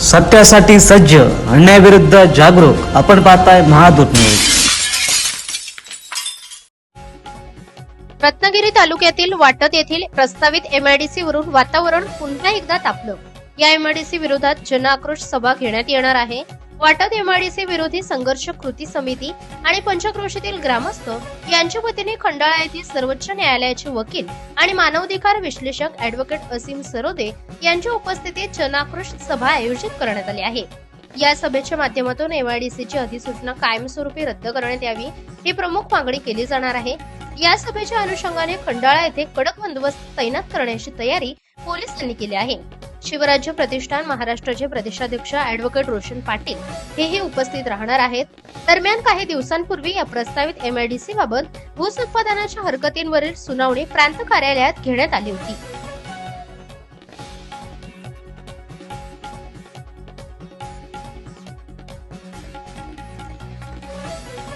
सत्यासाठी सज्ज अन्यायाविरुद्ध जागरूक. आपण पाहताय महादूत न्यूज. रत्नागिरी तालुक्यातील वाटत येथील प्रस्तावित एमआयडीसी वरून वातावरण पुन्हा एकदा तापलं. या एमआयडीसी विरोधात जनआक्रोश सभा घेण्यात येणार आहे. वाटत एमआयडीसी विरोधी संघर्ष कृती समिती आणि पंचक्रोशीतील ग्रामस्थ यांच्या वतीने खंडाळा येथील सर्वोच्च न्यायालयाचे वकील आणि मानवाधिकार विश्लेषक अॅडव्होकेट असीम सरोदे यांच्या उपस्थितीत जनआक्रोश सभा आयोजित करण्यात आली आहे. या सभेच्या माध्यमातून एमआयडीसीची अधिसूचना कायमस्वरूपी रद्द करण्यात यावी ही प्रमुख मागणी केली जाणार आहे. या सभेच्या अनुषंगाने खंडाळा येथे कडक बंदोबस्त तैनात करण्याची तयारी पोलिसांनी केली आहे. शिवराज्य प्रतिष्ठान महाराष्ट्राचे प्रदेशाध्यक्ष अॅडव्होकेट रोशन पाटील हेही उपस्थित राहणार आहेत. दरम्यान काही दिवसांपूर्वी या प्रस्तावित एमआयडीसी बाबत भूसंपादनाच्या हरकतींवरील सुनावणी प्रांत कार्यालयात घेण्यात आली होती.